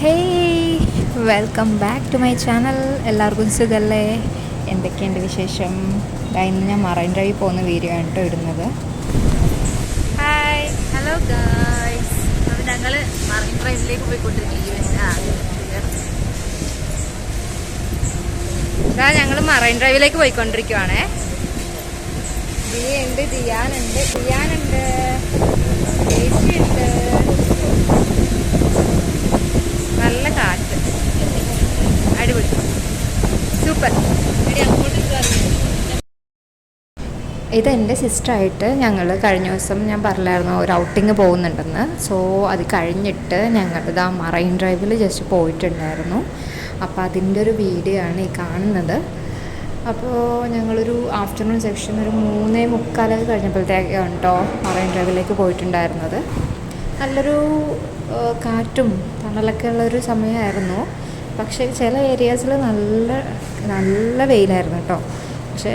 Hey welcome back to my channel എല്ലാവർക്കും സുഖല്ലേ? എന്തൊക്കെയുണ്ട് വിശേഷം? ഇന്ന് ഞാൻ മറൈൻ ഡ്രൈവ് പോകുന്ന വീഡിയോ ആണ് കേട്ടോ ഇടുന്നത്. ഹായ് ഹലോ ഗായ്സ് അപ്പോൾ ഞങ്ങൾ മറൈൻ ഡ്രൈവിലേക്ക് ഇതാ ഞങ്ങൾ മറൈൻ ഡ്രൈവിലേക്ക് പോയിക്കൊണ്ടിരിക്കുവാണേ. ദിയുണ്ട് ദിയാനുണ്ട് ദിയാനുണ്ട് ചേച്ചിയുണ്ട് നല്ല അടിപൊളി. സൂപ്പർ. ഇത് എന്റെ സിസ്റ്ററായിട്ട് ഞങ്ങൾ കഴിഞ്ഞ ദിവസം ഞാൻ പറഞ്ഞായിരുന്നു ഒരു ഔട്ടിങ് പോകുന്നുണ്ടെന്ന്. സോ അത് കഴിഞ്ഞിട്ട് ഞങ്ങൾ ഇതാ മറൈൻ ഡ്രൈവിൽ ജസ്റ്റ് പോയിട്ടുണ്ടായിരുന്നു. അപ്പോൾ അതിന്റെ ഒരു വീഡിയോ ആണ് ഈ കാണുന്നത്. അപ്പോൾ ഞങ്ങളൊരു ആഫ്റ്റർനൂൺ സെക്ഷൻ ഒരു മൂന്നേ മുക്കാലൊക്കെ കഴിഞ്ഞപ്പോഴത്തേക്കാണ് കേട്ടോ മറൈൻ ഡ്രൈവിലേക്ക് പോയിട്ടുണ്ടായിരുന്നത്. നല്ലൊരു ആ, കാറ്റും തണലൊക്കെ ഉള്ളൊരു സമയമായിരുന്നു. പക്ഷേ ചില ഏരിയാസിൽ നല്ല നല്ല വെയിലായിരുന്നു കേട്ടോ പക്ഷേ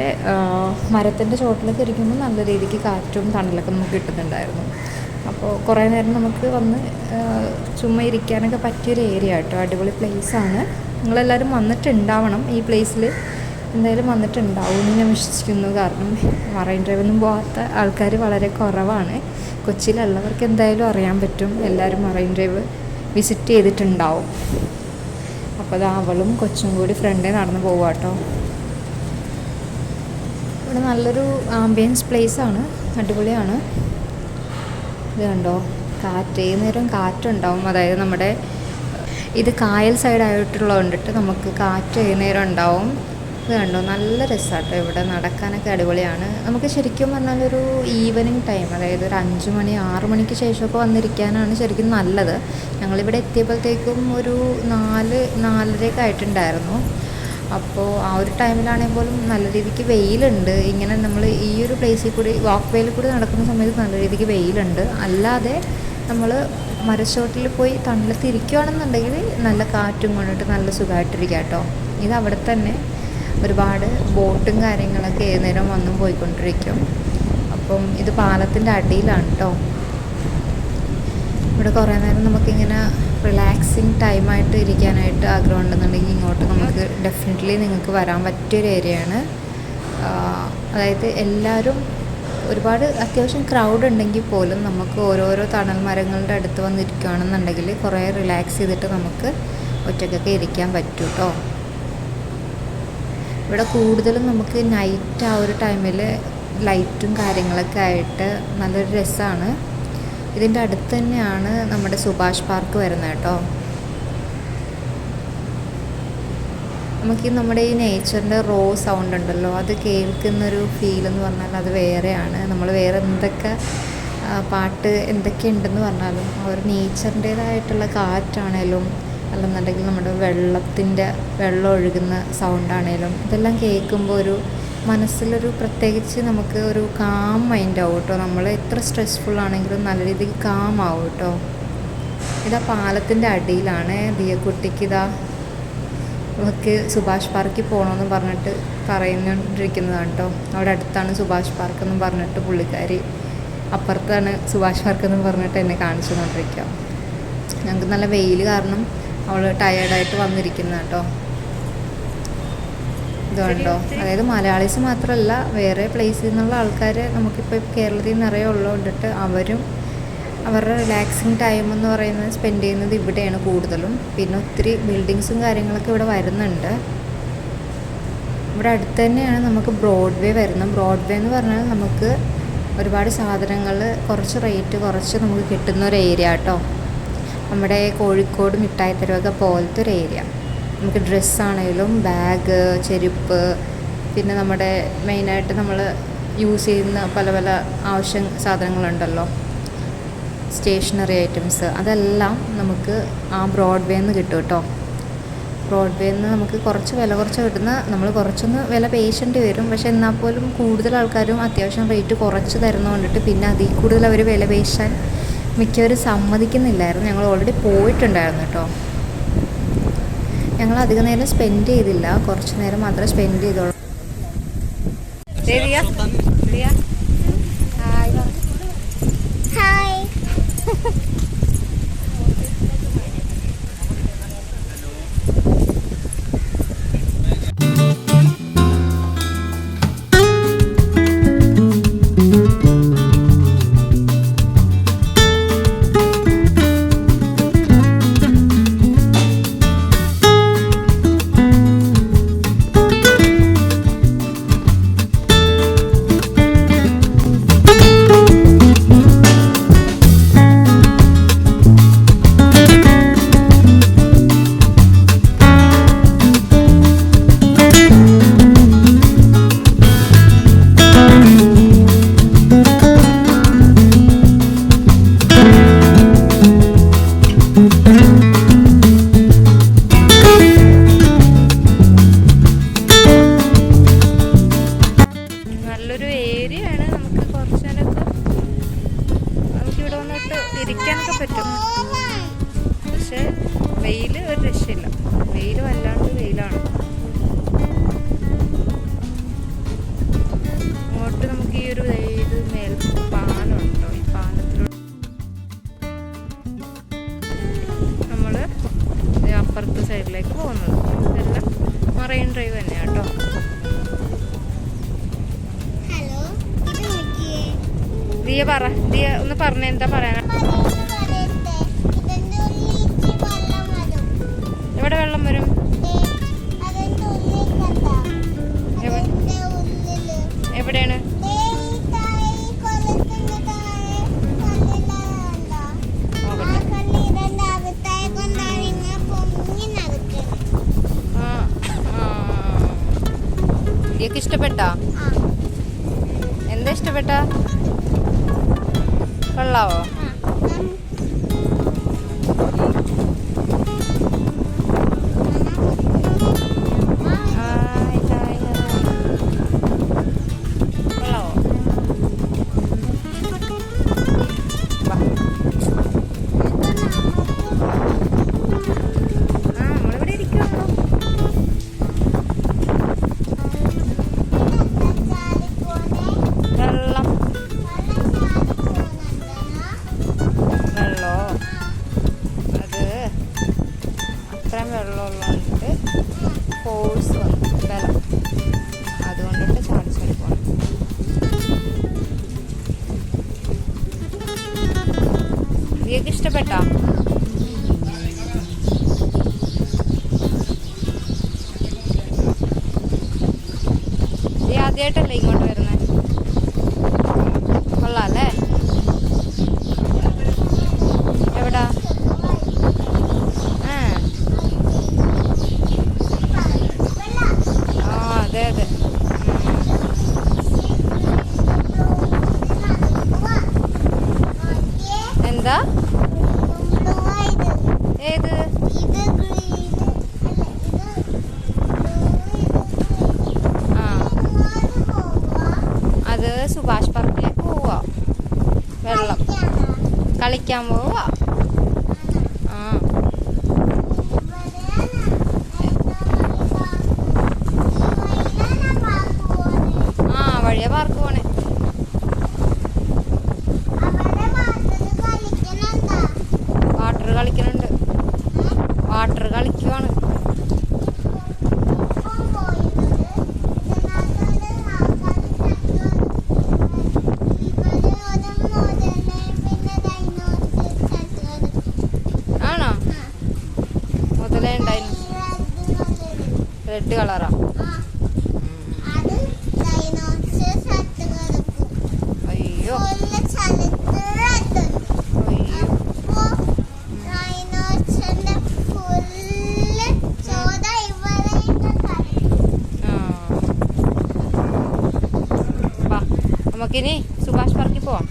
മരത്തിന്റെ ചോട്ടിലൊക്കെ ഇരിക്കുമ്പോൾ നല്ല രീതിക്ക് കാറ്റും തണലൊക്കെ നമുക്ക് കിട്ടുന്നുണ്ടായിരുന്നു. അപ്പോൾ കുറേ നേരം നമുക്ക് വന്ന് ചുമ്മാ ഇരിക്കാനൊക്കെ പറ്റിയൊരു ഏരിയ കേട്ടോ അടിപൊളി പ്ലേസാണ് നിങ്ങളെല്ലാവരും വന്നിട്ടുണ്ടാവണം ഈ പ്ലേസിൽ എന്തായാലും വന്നിട്ടുണ്ടാവും. എന്ന് ഞാൻ വിശ്വസിക്കുന്നു. കാരണം മറൈൻ ഡ്രൈവൊന്നും പോകാത്ത ആൾക്കാർ വളരെ കുറവാണ്. കൊച്ചിയിലുള്ളവർക്ക് എന്തായാലും അറിയാൻ പറ്റും. എല്ലാവരും മറൈൻ ഡ്രൈവ് വിസിറ്റ് ചെയ്തിട്ടുണ്ടാവും. അപ്പോൾ അത് അവളും കൊച്ചും കൂടി ഫ്രണ്ടേ നടന്ന് പോവുക കേട്ടോ. ഇവിടെ നല്ലൊരു ആംബിയൻസ് പ്ലേസ് ആണ്. അടിപൊളിയാണ്. ഇത് കണ്ടോ? കാറ്റ് ഏത് നേരം കാറ്റുണ്ടാവും. അതായത് നമ്മുടെ ഇത് കായൽ സൈഡ് ആയിട്ടുള്ളത് കൊണ്ടിട്ട് നമുക്ക് കാറ്റ് ഏത് നേരം ഉണ്ടാവും? ഇത് കണ്ടോ നല്ല രസമാട്ടോ ഇവിടെ. നടക്കാനൊക്കെ അടിപൊളിയാണ്. നമുക്ക് ശരിക്കും പറഞ്ഞാൽ ഒരു ഈവനിങ് ടൈം അതായത് ഒരു അഞ്ച് മണി ആറ് മണിക്ക് ശേഷമൊക്കെ വന്നിരിക്കാനാണ് ശരിക്കും നല്ലത്. ഞങ്ങളിവിടെ എത്തിയപ്പോഴത്തേക്കും ഒരു നാല് നാലരയൊക്കെ ആയിട്ടുണ്ടായിരുന്നു. അപ്പോൾ ആ ഒരു ടൈമിലാണെങ്കിൽ പോലും നല്ല രീതിക്ക് വെയിലുണ്ട്. ഇങ്ങനെ നമ്മൾ ഈ ഒരു പ്ലേസിൽ കൂടി വാക്ക് വേയിൽ കൂടി നടക്കുന്ന സമയത്ത് നല്ല രീതിക്ക് വെയിലുണ്ട്. അല്ലാതെ നമ്മൾ മരച്ചോട്ടിൽ പോയി തണലത്ത് ഇരിക്കുകയാണെന്നുണ്ടെങ്കിൽ നല്ല കാറ്റും കൊണ്ടിട്ട് നല്ല സുഖമായിട്ടിരിക്കാം കേട്ടോ ഇത് അവിടെ തന്നെ. ഒരുപാട് ബോട്ടും കാര്യങ്ങളൊക്കെ ഏത് നേരം വന്നും പോയിക്കൊണ്ടിരിക്കും. അപ്പം ഇത് പാലത്തിന്റെ അടിയിലാണ് കേട്ടോ ഇവിടെ കുറേ നേരം നമുക്കിങ്ങനെ റിലാക്സിങ് ടൈമായിട്ട് ഇരിക്കാനായിട്ട് ആഗ്രഹം ഉണ്ടെന്നുണ്ടെങ്കിൽ ഇങ്ങോട്ട് നമുക്ക് ഡെഫിനറ്റ്ലി നിങ്ങൾക്ക് വരാൻ പറ്റിയൊരു ഏരിയയാണ് അതായത് എല്ലാവരും ഒരുപാട് അത്യാവശ്യം ക്രൗഡ് ഉണ്ടെങ്കിൽ പോലും നമുക്ക് ഓരോരോ തണൽ മരങ്ങളുടെ അടുത്ത് വന്നിരിക്കുകയാണെന്നുണ്ടെങ്കിൽ കുറേ റിലാക്സ് ചെയ്തിട്ട് നമുക്ക് ഒറ്റയ്ക്കൊക്കെ ഇരിക്കാൻ പറ്റും കേട്ടോ ഇവിടെ കൂടുതലും നമുക്ക് നൈറ്റ് ആ ഒരു ടൈമിൽ ലൈറ്റും കാര്യങ്ങളൊക്കെ ആയിട്ട് നല്ലൊരു രസമാണ് ഇതിന്റെ അടുത്ത് തന്നെയാണ് നമ്മുടെ സുഭാഷ് പാർക്ക് വരുന്നത് കേട്ടോ. നമുക്ക് നമ്മുടെ ഈ നേച്ചറിന്റെ റോ സൗണ്ട് ഉണ്ടല്ലോ അത് കേൾക്കുന്നൊരു ഫീൽ എന്ന് പറഞ്ഞാൽ അത് വേറെയാണ്. നമ്മൾ വേറെ എന്തൊക്കെ പാട്ട് എന്തൊക്കെ ഉണ്ടെന്ന് പറഞ്ഞാലും ആ ഒരു നേച്ചറിന്റേതായിട്ടുള്ള കാറ്റാണേലും അല്ലെന്നുണ്ടെങ്കിൽ നമ്മുടെ വെള്ളത്തിന്റെ വെള്ളം ഒഴുകുന്ന സൗണ്ടാണേലും ഇതെല്ലാം കേൾക്കുമ്പോൾ ഒരു മനസ്സിലൊരു പ്രത്യേകിച്ച് നമുക്ക് ഒരു കാം മൈൻഡ് ആവും കേട്ടോ. നമ്മൾ എത്ര സ്ട്രെസ്ഫുൾ ആണെങ്കിലും നല്ല രീതിക്ക് കാം ആവും കേട്ടോ. ഇതാ പാലത്തിന്റെ അടിയിലാണ് ദിയക്കുട്ടിക്ക് ഇതാ നമുക്ക് സുഭാഷ് പാർക്കിൽ പോകണമെന്ന് പറഞ്ഞിട്ട് പറയുന്നോണ്ടിരിക്കുന്നതാണ് കേട്ടോ. അവിടെ അടുത്താണ് സുഭാഷ് പാർക്ക് എന്ന് പറഞ്ഞിട്ട് പുള്ളിക്കാരി അപ്പുറത്താണ് സുഭാഷ് പാർക്ക് എന്ന് പറഞ്ഞിട്ട് എന്നെ കാണിച്ചു കൊണ്ടിരിക്കുക ഞങ്ങൾക്ക് നല്ല വെയിൽ കാരണം അവൾ ടയേർഡായിട്ട് വന്നിരിക്കുന്ന കേട്ടോ ഇതുണ്ടോ? അതായത് മലയാളീസ് മാത്രമല്ല വേറെ പ്ലേസിൽ നിന്നുള്ള ആൾക്കാർ നമുക്കിപ്പോൾ കേരളത്തിൽ നിറയെ ഉള്ളതുകൊണ്ടിട്ട് അവരും അവരുടെ റിലാക്സിങ് ടൈം എന്ന് പറയുന്നത് സ്പെൻഡ് ചെയ്യുന്നത് ഇവിടെയാണ് കൂടുതലും. പിന്നെ ഒത്തിരി ബിൽഡിങ്സും കാര്യങ്ങളൊക്കെ ഇവിടെ വരുന്നുണ്ട്. ഇവിടെ അടുത്ത് തന്നെയാണ് നമുക്ക് ബ്രോഡ്വേ വരുന്നത്. ബ്രോഡ്വേ എന്ന് പറഞ്ഞാൽ നമുക്ക് ഒരുപാട് സാധനങ്ങൾ കുറച്ച് റേറ്റ് കുറച്ച് നമുക്ക് കിട്ടുന്ന ഒരു ഏരിയ കേട്ടോ നമ്മുടെ കോഴിക്കോട് മിഠായി തെരുവൊക്കെ പോലത്തെ ഒരു ഏരിയ നമുക്ക് ഡ്രസ്സാണേലും ബാഗ് ചെരുപ്പ് പിന്നെ നമ്മുടെ മെയിനായിട്ട് നമ്മൾ യൂസ് ചെയ്യുന്ന പല പല ആവശ്യ സാധനങ്ങളുണ്ടല്ലോ. സ്റ്റേഷനറി ഐറ്റംസ് അതെല്ലാം നമുക്ക് ആ ബ്രോഡ്വേന്ന് കിട്ടും കേട്ടോ. ബ്രോഡ്വേന്ന് നമുക്ക് കുറച്ച് വില കുറച്ച് കിട്ടുന്ന നമ്മൾ കുറച്ചൊന്ന് വില പേശേണ്ടി വരും. പക്ഷെ എന്നാൽ പോലും കൂടുതൽ ആൾക്കാരും അത്യാവശ്യം റേറ്റ് കുറച്ച് തരുന്ന കൊണ്ടിട്ട് പിന്നെ അതിൽ കൂടുതൽ അവർ വില പേശാൻ മിക്കവരും സമ്മതിക്കുന്നില്ലായിരുന്നു. ഞങ്ങൾ ഓൾറെഡി പോയിട്ടുണ്ടായിരുന്നു കേട്ടോ ഞങ്ങൾ അധിക നേരം സ്പെൻഡ് ചെയ്തില്ല. കുറച്ച് നേരം മാത്രമേ സ്പെൻഡ് ചെയ്തോളൂ ഹായ് ഹായ് നല്ലൊരു ഏരിയ ആണ്. നമുക്ക് കുറച്ച് നമുക്ക് ഇവിടെ വന്നിട്ട് ഇരിക്കാനൊക്കെ പറ്റും. പക്ഷെ വെയിൽ ഒരു രക്ഷയില്ല. വെയിൽ വല്ലാണ്ട് വെയിലാണ്. അങ്ങോട്ട് നമുക്ക് ഈ ഒരു ഇത് മേൽ പാലുണ്ടോ ഈ പാലത്തിലൂടെ നമ്മൾ അപ്പുറത്തെ സൈഡിലേക്ക് പോകുന്നത്. ഇതെല്ലാം മറൈൻ ഡ്രൈവ് തന്നെ. പറ. ദിയ ഒന്ന് പറഞ്ഞ എന്താ പറയാനാ? എവിടെ വെള്ളം വരും? എവിടെയാണ്? ഇഷ്ടപ്പെട്ട? എന്താ ഇഷ്ടപ്പെട്ട? കൊള്ളാവോ? വെള്ളമുള്ളതുകൊണ്ട് ഫോഴ്സ് വന്നു ബലം അതുകൊണ്ടിട്ട് ചാടി ചാടി പോകണം നീക്ക് ഇഷ്ടപ്പെട്ടാ ആദ്യമായിട്ടല്ലേ ഇങ്ങോട്ട് വരുന്നത് കൊള്ളാല്ലേ എവിടാ ആ ആ അതെ അതെ എന്താ ഏത് ആ അത് സുഭാഷ് പാർക്കിലേക്ക് പോവാ വെള്ളം കളിക്കാൻ പോവാ കളിക്കും ആ. വാ നമുക്കിനി സുഭാഷ് പാർക്കിൽ പോവാം.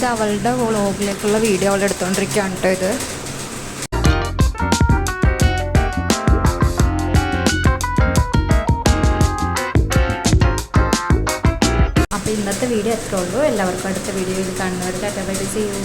ഇത് അവളുടെ വ്ളോഗിലേക്കുള്ള വീഡിയോ അവൾ എടുത്തോണ്ടിരിക്കുകയാണ് കേട്ടോ ഇത്. അപ്പോൾ ഇന്നത്തെ വീഡിയോ എത്ര ഉള്ളൂ. എല്ലാവർക്കും അടുത്ത വീഡിയോയിൽ കാണുന്നവർ ടാറ്റ ബൈ ചെയ്യൂ